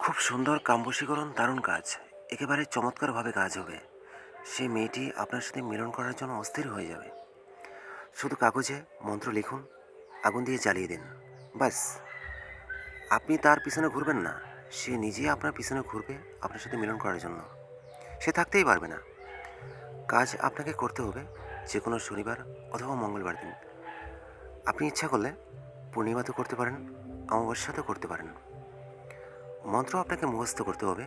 খুব সুন্দর কাম্বশীকরণ দারুণ কাজ। একেবারে চমৎকারভাবে কাজ হবে। সে মেয়েটি আপনার সাথে মিলন করার জন্য অস্থির হয়ে যাবে। শুধু কাগজে মন্ত্র লিখুন, আগুন দিয়ে জ্বালিয়ে দিন। ব্যাস আপনি তার পিছনে ঘুরবেন না। সে নিজেই আপনার পিছনে ঘুরবে আপনার সাথে মিলন করার জন্য। সে থাকতেই পারবে না। কাজ আপনাকে করতে হবে যে কোনো শনিবার অথবা মঙ্গলবার দিন। আপনি ইচ্ছা করলে পূর্ণিমাতেও করতে পারেন অমাবস্যাতেও করতে পারেন। মন্ত্র আপনাকে মুখস্থ করতে হবে।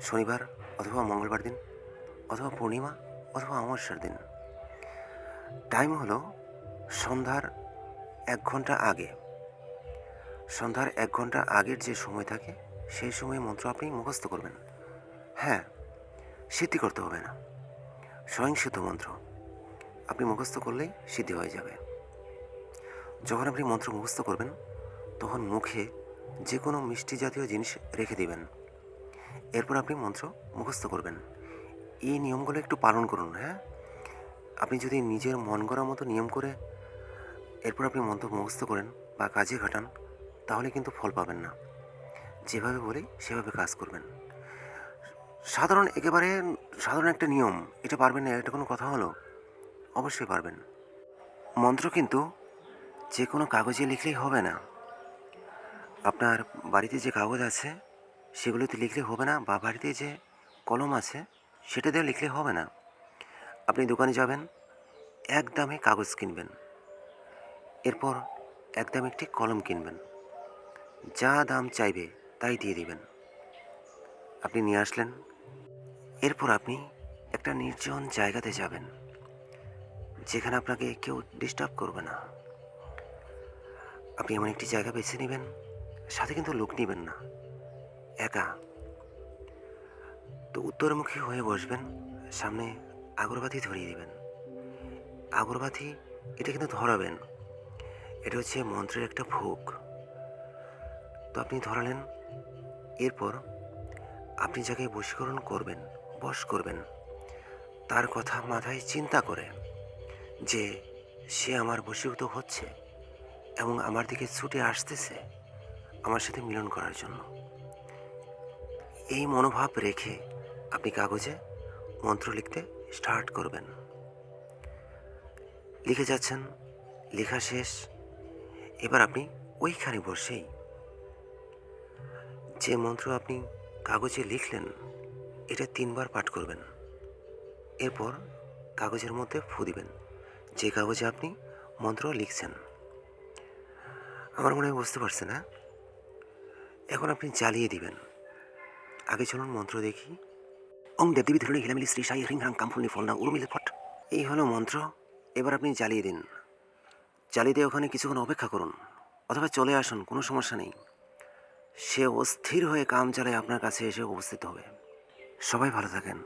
শনিবার অথবা মঙ্গলবার দিন, অথবা পূর্ণিমা, অথবা অমাবস্যার দিন। টাইম হলো সন্ধ্যার এক ঘণ্টা আগে। সন্ধ্যার এক ঘণ্টা আগের যে সময় থাকে, সেই সময়ে মন্ত্র আপনি মুখস্থ করবেন। হ্যাঁ সিদ্ধি করতে হবে না। স্বয়ংসিদ্ধ মন্ত্র। আপনি মুখস্থ করলেই সিদ্ধি হয়ে যাবে। যখন আপনি মন্ত্র মুখস্থ করবেন, তখন মুখে যে কোনো মিষ্টি জাতীয় জিনিস রেখে দিবেন। এরপর আপনি মন্ত্র মুখস্থ করবেন। এই নিয়মগুলো একটু পালন করুন হ্যাঁ? আপনি যদি নিজের মন করার মতো নিয়ম করে এরপর আপনি মন্ত্র মুখস্থ করেন বা কাজে খাটান, তাহলে কিন্তু ফল পাবেন না। যেভাবে বলি, সেভাবে কাজ করবেন। সাধারণ একেবারে সাধারণ একটা নিয়ম, এটা পারবেন না, এটা কোনো কথা হলো? অবশ্যই পারবেন। মন্ত্র কিন্তু যে কোনো কাগজে লিখলেই হবে না। আপনার বাড়িতে যে কাগজ আছে, সেগুলোতে লিখলে হবে না? বা বাড়িতে যে কলম আছে সেটা দিয়ে লিখলে হবে না। আপনি দোকানে যাবেন, এক দামে কাগজ কিনবেন। এরপর এক দামে একটি কলম কিনবেন। যা দাম চাইবে, তাই দিয়ে দিবেন। আপনি নিয়ে আসলেন। এরপর আপনি একটা নির্জন জায়গাতে যাবেন, যেখানে আপনাকে কেউ ডিস্টার্ব করবে না। আপনি এমন একটি জায়গা বেছে নেবেন সাথে কিন্তু লোক নেবেন না। একা। তো উত্তরমুখী হয়ে বসবেন, সামনে আগরবাতি ধরিয়ে দিবেন। আগরবাতি, এটা কিন্তু ধরাবেন। এটা হচ্ছে মন্ত্রের একটা ভোগ। তো আপনি ধরালেন, এরপর আপনি যাকে বশীকরণ করবেন, বশ করবেন, তার কথা মাথায় চিন্তা করে যে সে আমার বশীভূত হচ্ছে এবং আমার দিকে ছুটে আসতেছে। আমার সাথে মিলন করার জন্য। এই মনোভাব রেখে আপনি কাগজে মন্ত্র লিখতে স্টার্ট করবেন। লিখে যাচ্ছেন, লেখা শেষ, এবার আপনি ওইখানে বসেই যে মন্ত্র আপনি কাগজে লিখলেন, এটা তিনবার পাঠ করবেন। এরপর কাগজের মধ্যে ফু দিবেন, যে কাগজে আপনি মন্ত্র লিখছেন। আমার মনে হয় বুঝতে পারছেন হ্যাঁ? এখন আপনি চালিয়ে দিবেন। আগে চলুন মন্ত্র দেখি। ওং দেবদেবী ধরুন হিলামিলি শ্রী সাই হ্রিং হ্রাং কামফুলনি ফলনা উড়ুমিলি ফট। এই হলো মন্ত্র। এবার আপনি চালিয়ে দিন। চালিয়ে দিয়ে ওখানে কিছুক্ষণ অপেক্ষা করুন। অথবা চলে আসুন, কোনো সমস্যা নেই। সে অস্থির হয়ে কাম চালায় আপনার কাছে এসে উপস্থিত হবে। সবাই ভালো থাকেন।